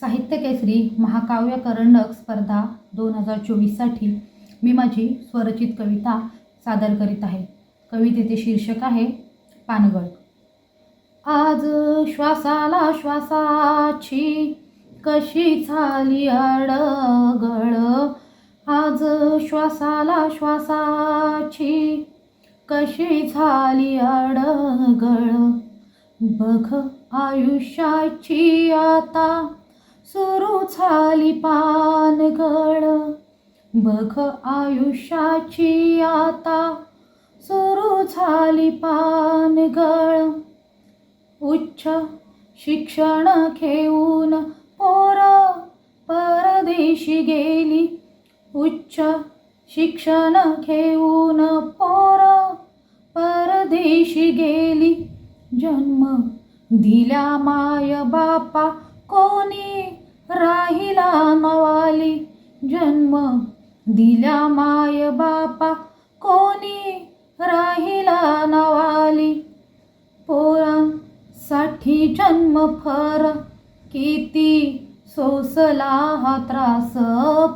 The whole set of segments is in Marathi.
साहित्य केसरी महाकाव्य करंडक स्पर्धा दोन हजार चोवीससाठी मी माझी स्वरचित कविता सादर करीत आहे. कवितेचे शीर्षक आहे पानगळ. आज श्वासाला श्वासाची कशी झाली अडगळ? आज श्वासाला श्वासाची कशी झाली अडगळ? बघ आयुष्याची आता सुरू झाली पानगळ. बघ आयुष्याची आता. सुरू झाली पानगळ. उच्च शिक्षण घेऊन पोर परदेशी गेली. उच्च शिक्षण घेऊन पोर परदेशी गेली. जन्म दिला माय बापा. कोणी राहिला मवाली जन्म दिला माय बापा? कोणी राहिला नवाली? पोरांसाठी जन्म फर किती सोसला हा त्रास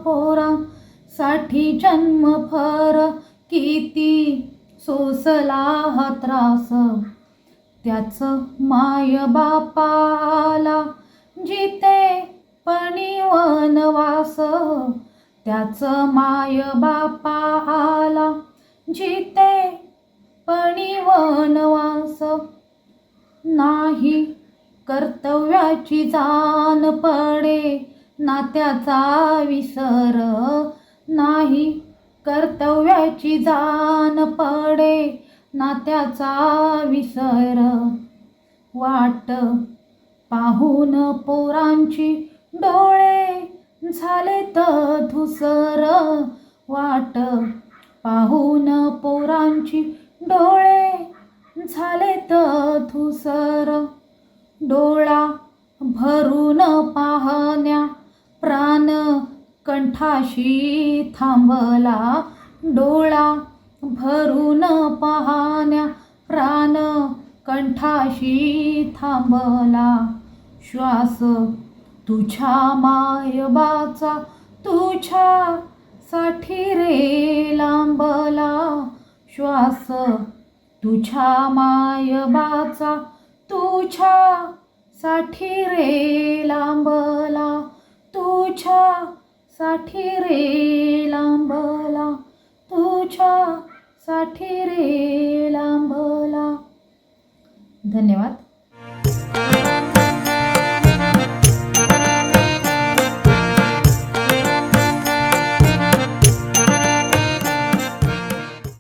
पोरांसाठी जन्म फर किती सोसला हा त्रास? त्याचं माय बापाला जिते पणी वनवास त्याचं माय बापाला जिते पणी वनवास नाही कर्तव्याची जाण पडे नात्याचा विसर. नाही कर्तव्याची जाण पडे नात्याचा विसर. वाट पाहून पोरांची डोळे झाले तर धुसर वाट. पाहून पोरांची डोळे झाले तर धुसर. डोळा भरून पाहण्या प्राण कंठाशी थांबला. डोळा भरून पाहण्या प्राण कंठाशी थांबला. श्वास तुझ्या मायबाचा तुझ्या साठी रे लांबला श्वास तुझ्या मायबाचा तुझ्या साठी रे लांबला तुझ्या साठी रे लांबला तुझ्या साठी रे लांबला. धन्यवाद.